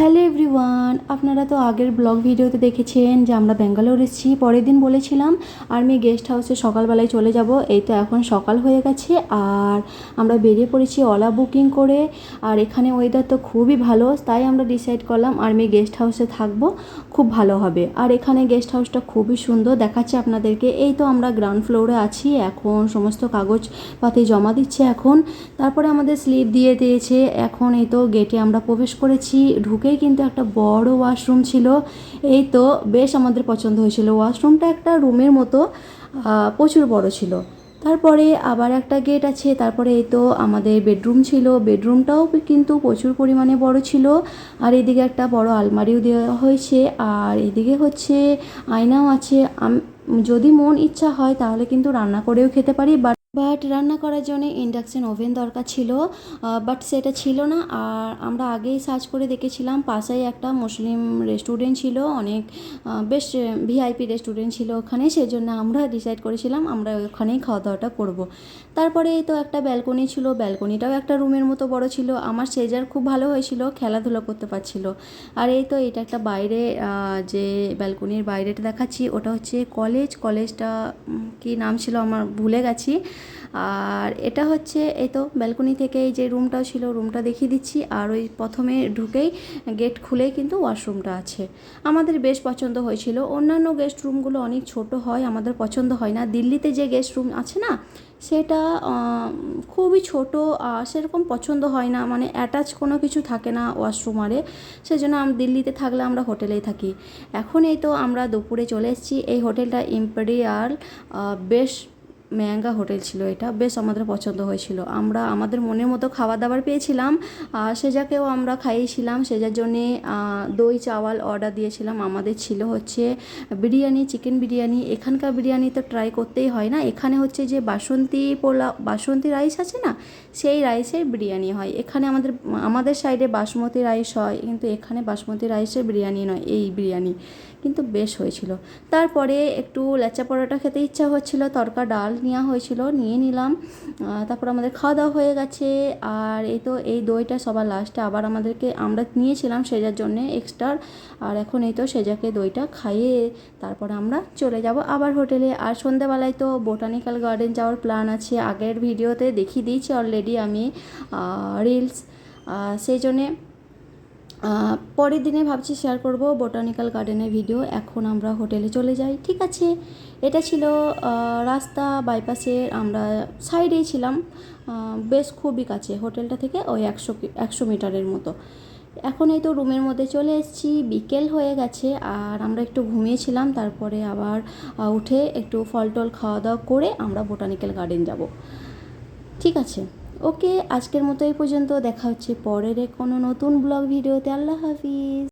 Hello everyone, আপনারা তো আগের ব্লগ ভিডিওতে দেখেছেন যে আমরা ব্যাঙ্গালোর এসেছি, পরের দিন বলেছিলাম আর্মি গেস্ট হাউসে সকালবেলায় চলে যাব, এই তো এখন সকাল হয়ে গেছে, আর আমরা বেরিয়ে পড়েছি ওলা বুকিং করে, আর এখানে ওয়েদার তো খুবই ভালো, তাই আমরা ডিসাইড করলাম আর্মি গেস্ট হাউসে থাকব, খুব ভালো হবে। আর এখানে গেস্ট হাউসটা খুবই সুন্দর, দেখাচ্ছে আপনাদেরকে, এই তো আমরা গ্রাউন্ড ফ্লোরে আছি, এখন সমস্ত কাগজপাতি জমা দিচ্ছে এখন, তারপরে আমাদের স্লিপ দিয়ে দিয়েছে, এখন এই তো গেটে আমরা প্রবেশ করেছি ঢুকেই কিন্তু একটা বড় ওয়াশরুম ছিল। এই তো বেশ আমাদের পছন্দ হয়েছিল। ওয়াশরুমটা একটা রুমের মতো প্রচুর বড় ছিল। তারপরে আবার একটা গেট আছে, তারপরে এই তো আমাদের বেডরুম ছিল। বেডরুমটাও কিন্তু প্রচুর পরিমাণে বড় ছিল। আর এদিকে একটা বড় আলমারিও দেওয়া হয়েছে। আর এদিকে হচ্ছে আয়নাও আছে। যদি মন ইচ্ছা হয় তাহলে কিন্তু রান্না করেও খেতে পারি। বাট বাট রান্না করার জন্য ইন্ডাকশন ওভেন দরকার ছিল বাট সেটা ছিল না। আর আমরা আগেই সার্চ করে দেখেছিলাম, পাশেই একটা মুসলিম রেস্টুরেন্ট ছিল, অনেক বেশ ভিআইপি রেস্টুরেন্ট ছিল ওখানে সেই জন্য আমরা ডিসাইড করেছিলাম আমরা ওখানেই খাওয়া দাওয়াটা করব। তারপরে তো একটা ব্যালকনি ছিল, ব্যালকনিটাও একটা রুমের মতো বড় ছিল, আমার সেজার খুব ভালো হয়েছিল, খেলাধুলা করতে পারছিল। আর এই তো এটা একটা বাইরে যে ব্যালকনির বাইরেটা দেখাচ্ছি, ওটা হচ্ছে কলেজ, কলেজটা কি নাম ছিল আমার ভুলে গেছি। আর এটা হচ্ছে এই তো ব্যালকনি থেকে এই যে রুমটা ছিল রুমটা দেখিয়ে দিচ্ছি। আর ওই প্রথমে ঢুকেই গেট খুলেই কিন্তু ওয়াশরুমটা আছে। আমাদের বেশ পছন্দ হয়েছিল। অন্যান্য গেস্ট রুমগুলো অনেক ছোট হয়, আমাদের পছন্দ হয় না। দিল্লিতে যে গেস্ট রুম আছে না, সেটা খুবই ছোট আর সেরকম পছন্দ হয় না। মানে অ্যাটাচ কোনো কিছু থাকে না ওয়াশরুম আরে। সেজন্য আম, দিল্লিতে থাকলে আমরা হোটেলেই থাকি। এখন এই তো আমরা দুপুরে চলে এসেছি। এই হোটেলটা ইম্পেরিয়াল বেশ মেয়াঙ্গা হোটেল ছিল এটা, বেশ আমাদের পছন্দ হয়েছিল। আমরা আমাদের মনের মতো খাবার দাবার পেয়েছিলাম আর সেজাকেও আমরা খাইয়েছিলাম সেজার জন্যে দই, চাওয়াল অর্ডার দিয়েছিলাম, আমাদের ছিল হচ্ছে বিরিয়ানি চিকেন বিরিয়ানি। এখানকার বিরিয়ানি তো ট্রাই করতেই হয় না। এখানে হচ্ছে যে বাসন্তী পোলা বাসন্তী রাইস আছে না? সেই রাইসের বিরিয়ানি হয়। এখানে আমাদের আমাদের সাইডে বাসমতি রাইস হয়, কিন্তু এখানে বাসমতি রাইসের বিরিয়ানি নয়, এই বিরিয়ানি। কিন্তু বেশ হয়েছিল। তারপরে একটু লেচা পরোটা খেতে ইচ্ছা হচ্ছিল, তরকা, ডাল নেওয়া হয়েছিল, নিয়ে নিলাম। তারপর আমাদের খাওয়া দাওয়া হয়ে গেছে। আর এই তো এই দইটা সবার লাস্টে আবার আমাদেরকে আমরা নিয়েছিলাম সেজার জন্যে এক্সট্রা আর এখন এই তো সেজাকে দইটা খাইয়ে তারপর আমরা চলে যাব আবার হোটেলে। আর সন্ধ্যাবেলায় তো বোটানিক্যাল গার্ডেন যাওয়ার প্ল্যান আছে। আগের ভিডিওতে দেখিয়ে দিয়েছি অলরেডি আমি রিলস সেই জন্যে পরের দিনে ভাবছি শেয়ার করব বোটানিক্যাল গার্ডেনের ভিডিও এখন আমরা হোটেলে চলে যাই, ঠিক আছে? এটা ছিল রাস্তা বাইপাসের আমরা সাইডেই ছিলাম। বেশ খুবই কাছে, হোটেলটা থেকে ওই একশো একশো মিটারের মতো। এখন এই তো রুমের মধ্যে চলে এসেছি, বিকেল হয়ে গেছে, আর আমরা একটু ঘুমিয়েছিলাম, তারপরে আবার উঠে একটু ফল টল খাওয়া দাওয়া করে আমরা বোটানিক্যাল গার্ডেন যাব। ঠিক আছে? ওকে আজকের মতো এই পর্যন্ত। দেখা হচ্ছে পরের কোনো নতুন ব্লগ ভিডিওতে। আল্লাহ হাফিজ।